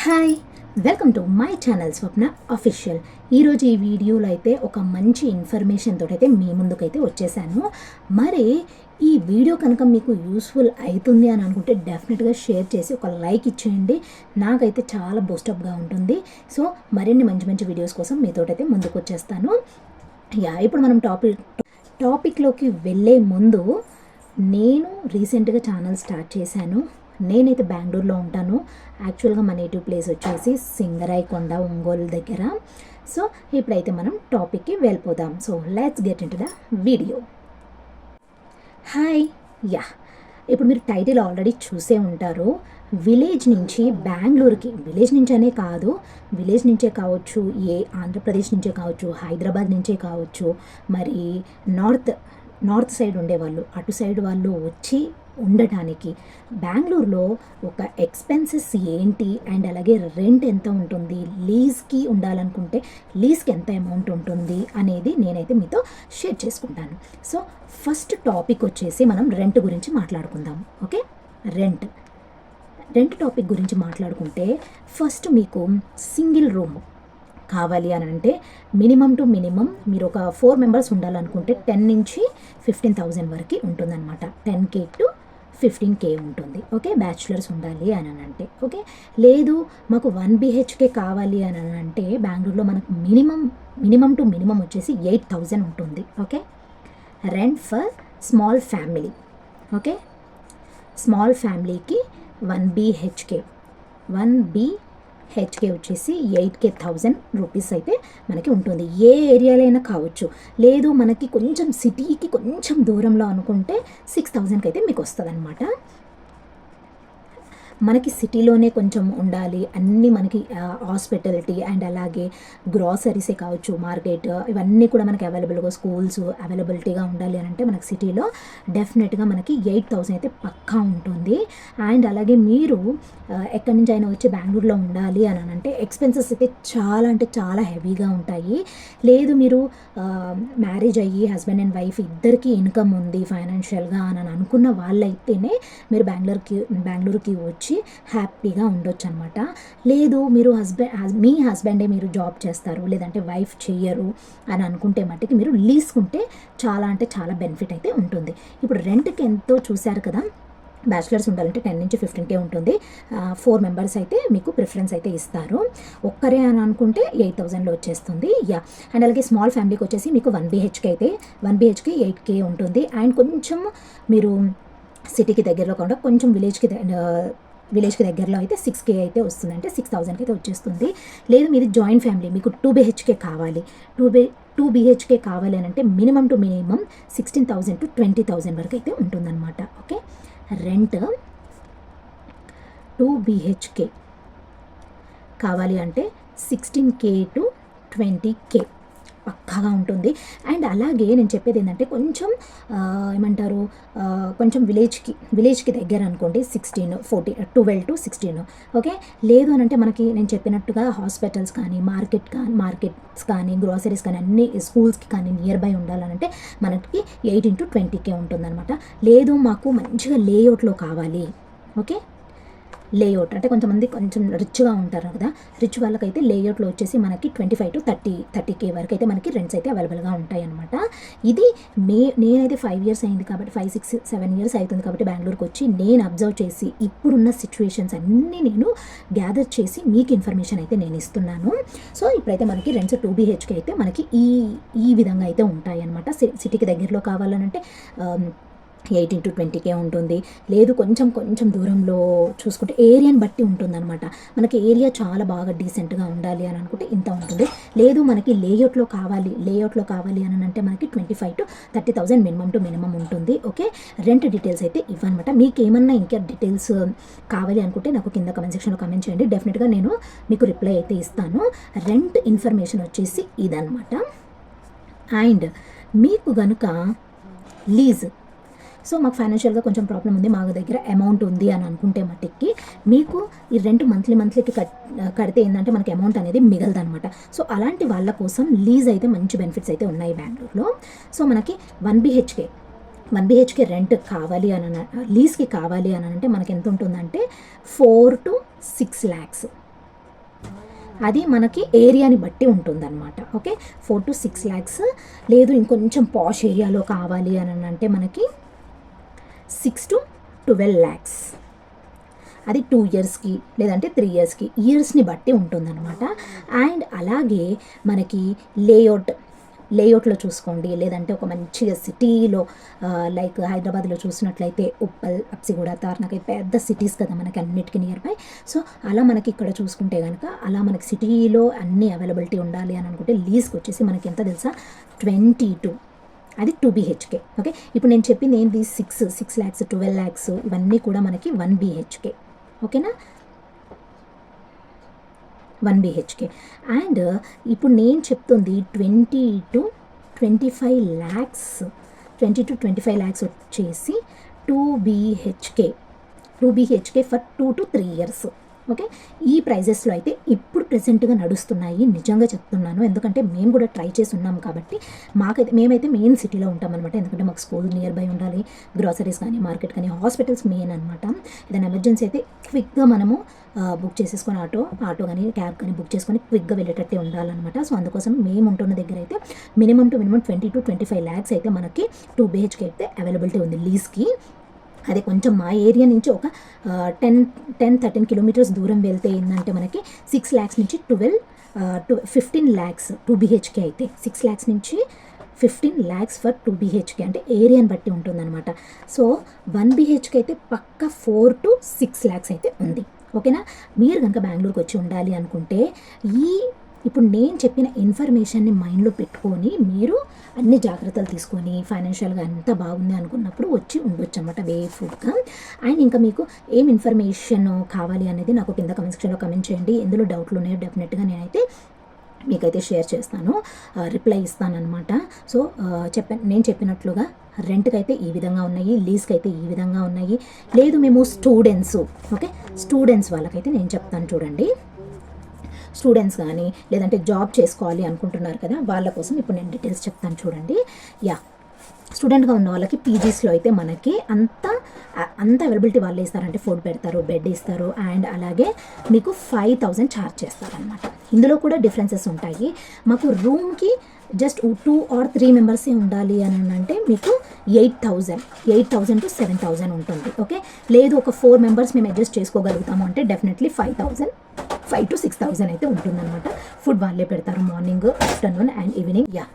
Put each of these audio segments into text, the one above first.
Hi welcome to my channel Swapna official ఈరోజు ఈ వీడియోలో అయితే ఒక మంచి ఇన్ఫర్మేషన్ తోటి అయితే మీ ముందుకైతే వచ్చేసాను. మరి ఈ వీడియో కనుక మీకు యూస్ఫుల్ అవుతుంది అని అనుకుంటే డెఫినెట్గా షేర్ చేసి ఒక లైక్ ఇచ్చేయండి. నాకైతే చాలా బూస్టప్గా ఉంటుంది. సో మరిన్ని మంచి మంచి వీడియోస్ కోసం మీతోటైతే ముందుకు వచ్చేస్తాను. యా ఇప్పుడు మనం టాపిక్ టాపిక్లోకి వెళ్ళే ముందు నేను రీసెంట్గా ఛానల్ స్టార్ట్ చేశాను. నేనైతే బెంగళూరులో ఉంటాను. యాక్చువల్గా మా నేటివ్ ప్లేస్ వచ్చేసి సింగరాయకొండ ఒంగోలు దగ్గర. సో ఇప్పుడైతే మనం టాపిక్కి వెళ్ళిపోదాం. So let's get into the video hi ya ఇప్పుడు మీరు టైటిల్ ఆల్రెడీ చూసే ఉంటారు. విలేజ్ నుంచి బెంగళూరుకి విలేజ్ నుంచి అనే కాదు విలేజ్ నుంచే కావచ్చు ఏ ఆంధ్రప్రదేశ్ నుంచే కావచ్చు హైదరాబాద్ నుంచే కావచ్చు మరి నార్త్ నార్త్ సైడ్ ఉండేవాళ్ళు అటు సైడ్ వాళ్ళు వచ్చి ఉండటానికి. బెంగళూరులో ఒక ఎక్స్పెన్సెస్ ఏంటి? అండ్ అలాగే రెంట్ ఎంత ఉంటుంది? లీజ్కి ఉండాలనుకుంటే లీజ్కి ఎంత అమౌంట్ ఉంటుంది? అనేది నేనైతే మీతో షేర్ చేసుకుంటాను. సో ఫస్ట్ టాపిక్ వచ్చేసి మనం రెంట్ గురించి మాట్లాడుకుందాం. ఓకే? రెంట్. రెంట్ టాపిక్ గురించి మాట్లాడుకుంటే ఫస్ట్ మీకు సింగిల్ రూమ్ కావాలి అని అంటే మినిమం టు మినిమం మీరు ఒక ఫోర్ మెంబర్స్ ఉండాలనుకుంటే టెన్ నుంచి ఫిఫ్టీన్ థౌజండ్ వరకు ఉంటుందన్నమాట. Ten K to fifteen K ఉంటుంది. ఓకే? బ్యాచులర్స్ ఉండాలి అని అంటే. ఓకే? లేదు మాకు వన్ బిహెచ్కే కావాలి అని అంటే బెంగళూరులో మనకు మినిమం మినిమం టు మినిమం వచ్చేసి ఎయిట్ థౌజండ్ ఉంటుంది. Okay? Rent for small family okay? Small ఫ్యామిలీకి వన్ బిహెచ్కే వన్ హెచ్కే వచ్చేసి ఎయిట్ కే థౌజండ్ రూపీస్ అయితే మనకి ఉంటుంది. ఏ ఏరియాలో అయినా కావచ్చు. లేదు మనకి కొంచెం సిటీకి కొంచెం దూరంలో అనుకుంటే సిక్స్ థౌజండ్కి అయితే మీకు వస్తుంది అనమాట మనకి సిటీలోనే కొంచెం ఉండాలి. అన్నీ మనకి హాస్పిటాలిటీ అండ్ అలాగే గ్రాసరీసే కావచ్చు మార్కెట్ ఇవన్నీ కూడా మనకి అవైలబుల్గా స్కూల్స్ అవైలబిలిటీగా ఉండాలి అని అంటే మనకి సిటీలో డెఫినెట్గా మనకి ఎయిట్ థౌసండ్ అయితే పక్కా ఉంటుంది. అండ్ అలాగే మీరు ఎక్కడి నుంచి అయినా వచ్చి బెంగళూరులో ఉండాలి అని అంటే ఎక్స్పెన్సెస్ అయితే చాలా అంటే చాలా హెవీగా ఉంటాయి. లేదు మీరు మ్యారేజ్ అయ్యి హస్బెండ్ అండ్ వైఫ్ ఇద్దరికి ఇన్కమ్ ఉంది ఫైనాన్షియల్గా అని అనుకున్న వాళ్ళైతేనే మీరు బెంగళూరుకి బెంగళూరుకి వచ్చి హ్యాపీగా ఉండొచ్చు అనమాట లేదు మీరు హస్బెండ్ మీ హస్బెండే మీరు జాబ్ చేస్తారు లేదంటే వైఫ్ చెయ్యరు అని అనుకుంటే మట్టికి మీరు లీసుకుంటే చాలా అంటే చాలా బెనిఫిట్ అయితే ఉంటుంది. ఇప్పుడు రెంట్కి ఎంతో చూశారు కదా బ్యాచిలర్స్ ఉండాలంటే టెన్ నుంచి ఫిఫ్టీన్ కే ఉంటుంది. ఫోర్ మెంబర్స్ అయితే మీకు ప్రిఫరెన్స్ అయితే ఇస్తారు. ఒక్కరే అని అనుకుంటే ఎయిట్ థౌజండ్లో వచ్చేస్తుంది. యా అండ్ అలాగే స్మాల్ ఫ్యామిలీకి వచ్చేసి మీకు వన్ బీహెచ్కే అయితే వన్ బీహెచ్కే ఎయిట్ కే ఉంటుంది. అండ్ కొంచెం మీరు సిటీకి దగ్గరలో కాకుండా కొంచెం విలేజ్కి విలేజ్కి దగ్గరలో అయితే సిక్స్ కే అయితే వస్తుంది. అంటే సిక్స్ థౌజండ్కి అయితే వచ్చేస్తుంది. లేదు మీది జాయింట్ ఫ్యామిలీ మీకు టూ బిహెచ్కే కావాలి. టూ బి టూ బిహెచ్కే కావాలి అని అంటే minimum to minimum sixteen thousand to twenty thousand వరకు అయితే ఉంటుందన్నమాట. ఓకే రెంట్ టూ బిహెచ్కే కావాలి అంటే sixteen K to twenty K పక్కాగా ఉంటుంది. అండ్ అలాగే నేను చెప్పేది ఏంటంటే కొంచెం ఏమంటారు కొంచెం విలేజ్కి విలేజ్కి దగ్గర అనుకోండి sixteen fourteen twelve to sixteen okay? లేదు అని అంటే మనకి నేను చెప్పినట్టుగా హాస్పిటల్స్ కానీ మార్కెట్ కానీ మార్కెట్స్ కానీ గ్రాసరీస్ కానీ అన్ని స్కూల్స్కి కానీ నియర్ బై ఉండాలనంటే మనకి ఎయిటీన్ టు ట్వంటీకే ఉంటుందన్నమాట. లేదు మాకు మంచిగా లేఅవుట్లో కావాలి ఓకే? లేఅవుట్ అంటే కొంతమంది కొంచెం రిచ్గా ఉంటారు కదా. రిచ్ వాళ్ళకైతే లేఅవుట్లో వచ్చేసి మనకి twenty five to thirty thirty K వరకు అయితే మనకి రెంట్స్ అయితే అవైలబుల్గా ఉంటాయి అనమాట ఇది మే నేనైతే ఫైవ్ ఇయర్స్ అయింది కాబట్టి ఫైవ్ సిక్స్ సెవెన్ ఇయర్స్ అవుతుంది కాబట్టి బెంగళూరుకి వచ్చి నేను అబ్జర్వ్ చేసి ఇప్పుడున్న సిచ్యువేషన్స్ అన్నీ నేను గ్యాదర్ చేసి మీకు ఇన్ఫర్మేషన్ అయితే నేను ఇస్తున్నాను. సో ఇప్పుడైతే మనకి రెంట్స్ టూ బీహెచ్కే అయితే మనకి ఈ ఈ విధంగా అయితే ఉంటాయి అనమాట సిటీకి దగ్గరలో కావాలనంటే ఎయిటీన్ టు ట్వంటీకే ఉంటుంది. లేదు కొంచెం కొంచెం దూరంలో చూసుకుంటే ఏరియాని బట్టి ఉంటుందన్నమాట. మనకి ఏరియా చాలా బాగా డీసెంట్గా ఉండాలి అని అనుకుంటే ఇంత ఉంటుంది. లేదు మనకి లేఅవుట్లో కావాలి లేఅవుట్లో కావాలి అని అంటే మనకి twenty five to thirty thousand minimum to minimum ఉంటుంది. ఓకే? రెంట్ డీటెయిల్స్ అయితే ఇవ్వనమాట మీకు ఏమన్నా ఇంకా డీటెయిల్స్ కావాలి అనుకుంటే నాకు కింద కమెంట్ సెక్షన్లో కమెంట్ చేయండి. డెఫినెట్గా నేను మీకు రిప్లై అయితే ఇస్తాను. రెంట్ ఇన్ఫర్మేషన్ వచ్చేసి ఇదనమాట అండ్ మీకు గనుక లీజ్ సో మాకు ఫైనాన్షియల్గా కొంచెం ప్రాబ్లం ఉంది మా దగ్గర అమౌంట్ ఉంది అని అనుకుంటే మట్టికి మీకు ఈ రెంట్ మంత్లీ మంత్లీకి కట్ కడితే ఏంటంటే మనకి అమౌంట్ అనేది మిగలదనమాట సో అలాంటి వాళ్ళ కోసం లీజ్ అయితే మంచి బెనిఫిట్స్ అయితే ఉన్నాయి బెంగళూరులో. సో మనకి one BHK one BHK rent కావాలి అని లీజ్కి కావాలి అని అంటే మనకి ఎంత ఉంటుందంటే ఫోర్ టు సిక్స్ ల్యాక్స్ అది మనకి ఏరియాని బట్టి ఉంటుందన్నమాట. Okay? Four to six lakhs లేదు ఇంకొంచెం పాష్ ఏరియాలో కావాలి అని అంటే మనకి సిక్స్ టు ట్వెల్వ్ ల్యాక్స్ అది టూ ఇయర్స్కి లేదంటే త్రీ ఇయర్స్కి ఇయర్స్ని బట్టి ఉంటుందన్నమాట. అండ్ అలాగే మనకి లేఅవుట్ లేఅవుట్లో చూసుకోండి. లేదంటే ఒక మంచిగా సిటీలో లైక్ హైదరాబాద్లో చూసినట్లయితే ఉప్పల్ అప్సిగూడ తార్నాక పెద్ద సిటీస్ కదా మనకి అన్నిటికీ నియర్ బై సో అలా మనకి ఇక్కడ చూసుకుంటే కనుక అలా మనకి సిటీలో అన్ని అవైలబిలిటీ ఉండాలి అని అనుకుంటే లీజ్కి వచ్చేసి మనకి ఎంత తెలుసా? ట్వంటీ టూ అది టూ బీహెచ్కే ఓకే ఇప్పుడు నేను చెప్పింది ఏంటి six six lakhs twelve lakhs ఇవన్నీ కూడా మనకి వన్ బీహెచ్కే ఓకేనా వన్ బీహెచ్కే అండ్ ఇప్పుడు నేను చెప్తుంది twenty two twenty five lakhs twenty two twenty five lakhs వచ్చేసి two BHK two BHK for two to three years okay? ఈ ప్రైజెస్లో అయితే ఇప్పుడు ప్రెసెంట్గా నడుస్తున్నాయి. నిజంగా చెప్తున్నాను. ఎందుకంటే మేము కూడా ట్రై చేసి ఉన్నాం కాబట్టి మాకైతే మేమైతే మెయిన్ సిటీలో ఉంటాం అనమాట ఎందుకంటే మాకు స్కూల్ నియర్ బై ఉండాలి. గ్రాసరీస్ కానీ మార్కెట్ కానీ హాస్పిటల్స్ మెయిన్ అనమాట ఏదైనా ఎమర్జెన్సీ అయితే క్విక్గా మనము బుక్ చేసేసుకొని ఆటో ఆటో కానీ క్యాబ్ కానీ బుక్ చేసుకొని క్విక్గా వెళ్ళేటట్టే ఉండాలన్నమాట. సో అందుకోసం మేము ఉంటున్న దగ్గర అయితే minimum to minimum twenty to twenty five lakhs అయితే మనకి టూ బిహెచ్కే అయితే అవైలబిలిటీ ఉంది లీజ్కి. అదే కొంచెం మా ఏరియా నుంచి ఒక టెన్ టెన్ థర్టీన్ కిలోమీటర్స్ దూరం వెళ్తే ఏంటంటే మనకి సిక్స్ ల్యాక్స్ నుంచి twelve to fifteen lakhs two BHK అయితే. సిక్స్ ల్యాక్స్ నుంచి fifteen lakhs for two BHK అంటే ఏరియాని బట్టి ఉంటుందన్నమాట. సో వన్ బీహెచ్కే అయితే పక్క ఫోర్ టు సిక్స్ ల్యాక్స్ అయితే ఉంది. ఓకేనా? మీరు కనుక బెంగళూరుకి వచ్చి ఉండాలి అనుకుంటే ఈ ఇప్పుడు నేను చెప్పిన ఇన్ఫర్మేషన్ని మైండ్లో పెట్టుకొని మీరు అన్ని జాగ్రత్తలు తీసుకొని ఫైనాన్షియల్గా అంత బాగుంది అనుకున్నప్పుడు వచ్చి ఉండొచ్చు అనమాట వే ఫుడ్గా అండ్ ఇంకా మీకు ఏం ఇన్ఫర్మేషన్ కావాలి అనేది నాకు కింద కమెంట్ సెక్షన్లో కమెంట్ చేయండి. ఎందులో డౌట్లు ఉన్నాయో డెఫినెట్గా నేనైతే మీకైతే షేర్ చేస్తాను రిప్లై ఇస్తానమాట సో చెప్ప నేను చెప్పినట్లుగా రెంట్కి అయితే ఈ విధంగా ఉన్నాయి లీజ్కి అయితే ఈ విధంగా ఉన్నాయి. లేదు మేము స్టూడెంట్స్ ఓకే స్టూడెంట్స్ వాళ్ళకైతే నేను చెప్తాను చూడండి. స్టూడెంట్స్ కానీ లేదంటే జాబ్ చేసుకోవాలి అనుకుంటున్నారు కదా వాళ్ళ కోసం ఇప్పుడు నేను డీటెయిల్స్ చెప్తాను చూడండి. యా స్టూడెంట్గా ఉన్న వాళ్ళకి పీజీస్లో అయితే మనకి అంత అంత అవైలబిలిటీ వాళ్ళు ఇస్తారంటే ఫుడ్ పెడతారు బెడ్ ఇస్తారు అండ్ అలాగే మీకు ఫైవ్ థౌజండ్ ఛార్జ్ చేస్తారనమాట ఇందులో కూడా డిఫరెన్సెస్ ఉంటాయి. మాకు రూమ్కి జస్ట్ టూ ఆర్ త్రీ మెంబర్సే ఉండాలి అని అంటే మీకు eight thousand eight thousand to seven thousand ఉంటుంది. ఓకే లేదు ఒక ఫోర్ మెంబర్స్ మేము అడ్జస్ట్ చేసుకోగలుగుతాము అంటే definitely five thousand five to six thousand అయితే ఉంటుందన్నమాట. ఫుడ్ వాళ్ళే పెడతారు morning afternoon and evening ya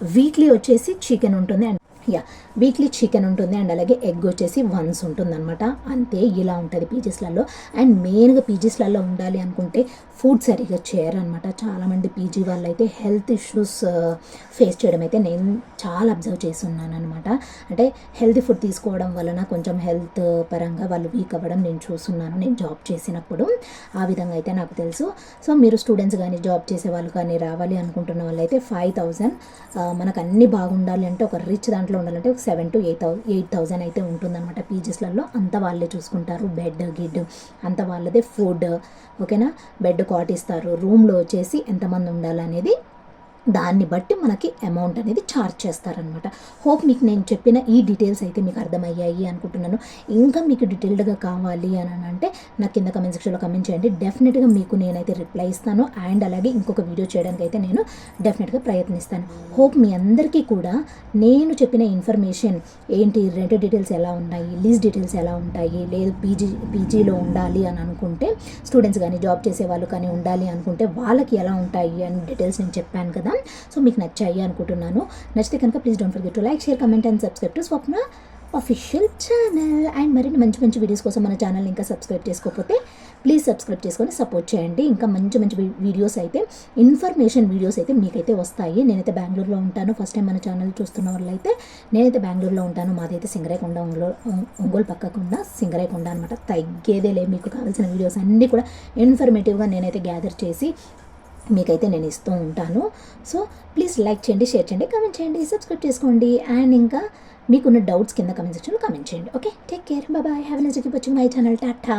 weekly వచ్చేసి చికెన్ ఉంటుంది అండ్ యా వీక్లీ చికెన్ ఉంటుంది అండ్ అలాగే ఎగ్ వచ్చేసి వన్స్ ఉంటుంది అనమాట అంతే ఇలా ఉంటుంది పీజీస్లలో. అండ్ మెయిన్గా పీజీస్లలో ఉండాలి అనుకుంటే ఫుడ్ సరిగ్గా చేయరనమాట చాలామంది పీజీ వాళ్ళు అయితే హెల్త్ ఇష్యూస్ ఫేస్ చేయడం అయితే నేను చాలా అబ్జర్వ్ చేసి ఉన్నాను అనమాట అంటే హెల్తీ ఫుడ్ తీసుకోవడం వలన కొంచెం హెల్త్ పరంగా వాళ్ళు వీక్ అవ్వడం నేను చూస్తున్నాను. నేను జాబ్ చేసినప్పుడు ఆ విధంగా అయితే నాకు తెలుసు. సో మీరు స్టూడెంట్స్ కానీ జాబ్ చేసే వాళ్ళు కానీ రావాలి అనుకుంటున్న వాళ్ళు అయితే ఫైవ్ థౌజండ్ మనకు అన్నీ బాగుండాలి అంటే ఒక రిచ్ దాంట్లో ఉండాలంటే ఒక seven to eight thou eight thousand అయితే ఉంటుందన్నమాట పీజీస్లలో. అంత వాళ్ళే చూసుకుంటారు. బెడ్ గిడ్ అంత వాళ్ళదే ఫుడ్. ఓకేనా? బెడ్ కాట్ ఇస్తారు. రూమ్లో వచ్చేసి ఎంతమంది ఉండాలనేది దాన్ని బట్టి మనకి అమౌంట్ అనేది ఛార్జ్ చేస్తారనమాట హోప్ మీకు నేను చెప్పిన ఈ డీటెయిల్స్ అయితే మీకు అర్థమయ్యాయి అనుకుంటున్నాను. ఇంకా మీకు డీటెయిల్డ్గా కావాలి అని అంటే నాకు కింద కమెంట్ సెక్షన్లో కమెంట్ చేయండి. డెఫినెట్గా మీకు నేనైతే రిప్లై ఇస్తాను. అండ్ అలాగే ఇంకొక వీడియో చేయడానికి అయితే నేను డెఫినెట్గా ప్రయత్నిస్తాను. హోప్ మీ అందరికీ కూడా నేను చెప్పిన ఇన్ఫర్మేషన్ ఏంటి రెంట్ డీటెయిల్స్ ఎలా ఉన్నాయి లీజ్ డీటెయిల్స్ ఎలా ఉంటాయి లేదు పీజీ పీజీలో ఉండాలి అని అనుకుంటే స్టూడెంట్స్ కానీ జాబ్ చేసే వాళ్ళు కానీ ఉండాలి అనుకుంటే వాళ్ళకి ఎలా ఉంటాయి అని డీటెయిల్స్ నేను చెప్పాను కదా. సో మీకు నచ్చాయి అనుకుంటున్నాను. నచ్చితే కనుక please don't forget to like share comment and subscribe to Swapna official channel and మరిన్ని మంచి మంచి వీడియోస్ కోసం మన ఛానల్ ఇంకా సబ్స్క్రైబ్ చేసుకోకపోతే ప్లీజ్ సబ్స్క్రైబ్ చేసుకొని సపోర్ట్ చేయండి. ఇంకా మంచి మంచి వీడియోస్ అయితే ఇన్ఫర్మేషన్ వీడియోస్ అయితే మీకైతే వస్తాయి. నేనైతే బెంగళూరులో ఉంటాను. ఫస్ట్ టైం మన ఛానల్ చూస్తున్న వాళ్ళు అయితే నేనైతే బెంగళూరులో ఉంటాను. మాదైతే సింగరేకొండ ఒంగోలు ఒంగోలు పక్కకుండా సింగరేకొండ అనమాట తగ్గేదేలే. మీకు కావాల్సిన వీడియోస్ అన్నీ కూడా ఇన్ఫర్మేటివ్గా నేనైతే గ్యాదర్ చేసి మీకైతే నేను ఇస్తూ ఉంటాను. సో ప్లీజ్ లైక్ చేయండి షేర్ చేయండి కమెంట్ చేయండి సబ్స్క్రైబ్ చేసుకోండి. అండ్ ఇంకా మీకున్న డౌట్స్ కింద కమెంట్ సెక్షన్లో కమెంట్ చేయండి. Okay take care bye have nice keep watching my channel tata